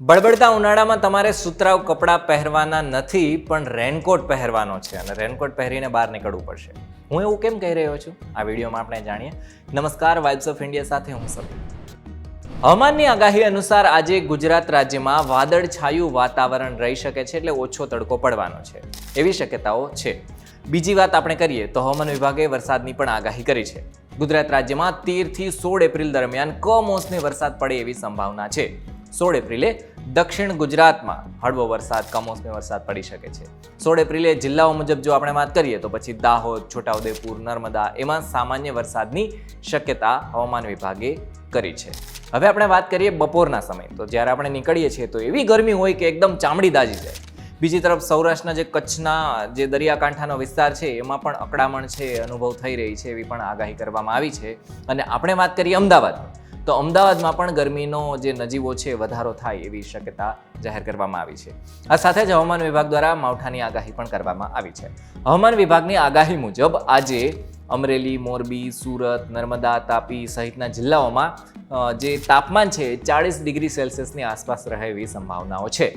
બળબડતા ઉનાળામાં તમારે સુતરાઉ કપડાં પહેરવાના નથી, પણ રેનકોટ પહેરવાનો છે અને રેનકોટ પહેરીને બહાર નીકળવું પડશે. હું એવું કેમ કહી રહ્યો છું? આ વિડીયોમાં આપણે જાણીએ. નમસ્કાર વાઇબ્સ ઓફ ઇન્ડિયા સાથે હું સબીર હવામાનની આગાહી અનુસાર આજે ગુજરાત રાજ્યમાં વાદળછાયું વાતાવરણ રહી શકે છે એટલે ઓછો તડકો પડવાનો છે. એવી શક્યતાઓ છે. બીજી વાત આપણે કરીએ તો હવામાન વિભાગે વરસાદની પણ આગાહી કરી છે. ગુજરાત રાજ્યમાં તેરથી સોળ એપ્રિલ દરમિયાન કમોસમી વરસાદ પડે એવી સંભાવના છે. સોળ એપ્રિલે દક્ષિણ ગુજરાતમાં હળવો વરસાદ, કમોસમી વરસાદ પડી શકે છે. સોળ એપ્રિલે જિલ્લાઓ મુજબ જો આપણે વાત કરીએ તો પછી દાહોદ, છોટાઉદેપુર, નર્મદા એમાં સામાન્ય વરસાદની શક્યતા હવામાન વિભાગે કરી છે. હવે આપણે વાત કરીએ બપોરના સમય. તો જ્યારે આપણે નીકળીએ છીએ તો એવી ગરમી હોય કે એકદમ ચામડી દાજી જાય. બીજી તરફ સૌરાષ્ટ્રના જે કચ્છના જે દરિયાકાંઠાનો વિસ્તાર છે, એમાં પણ અકડામણ છે, અનુભવ થઈ રહી છે એવી પણ આગાહી કરવામાં આવી છે. અને આપણે વાત કરીએ અમદાવાદની. તો અમદાવાદમાં પણ ગરમીનો જે નજીવો છે, વધારો થાય એવી શક્યતા જાહેર કરવામાં આવી છે. આ સાથે જ હવામાન વિભાગ દ્વારા માવઠાની આગાહી પણ કરવામાં આવી છે. હવામાન વિભાગની આગાહી મુજબ આજે અમરેલી, મોરબી, સુરત, નર્મદા, તાપી સહિતના જિલ્લાઓમાં જે તાપમાન છે, ચાળીસ ડિગ્રી સેલ્સિયસની આસપાસ રહે એવી સંભાવનાઓ છે.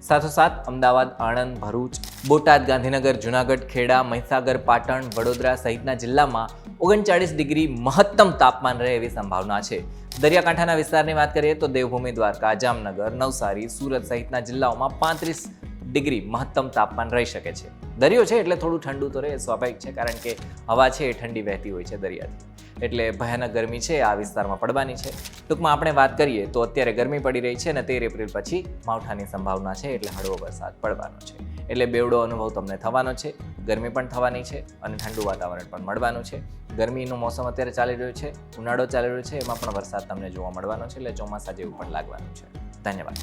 સાથોસાથ અમદાવાદ, આણંદ, ભરૂચ, બોટાદ, ગાંધીનગર, જુનાગઢ, ખેડા, મહીસાગર, પાટણ, વડોદરા સહિતના જિલ્લામાં ઓગણચાળીસ ડિગ્રી મહત્તમ તાપમાન રહે એવી સંભાવના છે. દરિયાકાંઠાના વિસ્તારની વાત કરીએ તો દેવભૂમિ, દ્વારકા, જામનગર, નવસારી, સુરત સહિતના જિલ્લાઓમાં પાંત્રીસ ડિગ્રી મહત્તમ તાપમાન રહી શકે છે. દરિયો છે એટલે થોડું ઠંડુ તો રહે, સ્વાભાવિક છે, કારણ કે હવા છે એ ઠંડી વહેતી હોય છે દરિયાથી. એટલે ભયાનક ગરમી છે, આ વિસ્તારમાં પડવાની છે. ટૂંકમાં આપણે વાત કરીએ તો અત્યારે ગરમી પડી રહી છે અને તેર એપ્રિલ પછી માવઠાની સંભાવના છે એટલે હળવો વરસાદ પડવાનો છે. એટલે બેવડો અનુભવ તમને થવાનો છે, ગરમી પણ થવાની છે અને ઠંડુ વાતાવરણ પણ મળવાનું છે. ગરમીનું મોસમ અત્યારે ચાલી રહ્યું છે, ઉનાળો ચાલી રહ્યો છે, એમાં પણ વરસાદ તમને જોવા મળવાનો છે, એટલે ચોમાસા જેવું પણ લાગવાનું છે. ધન્યવાદ.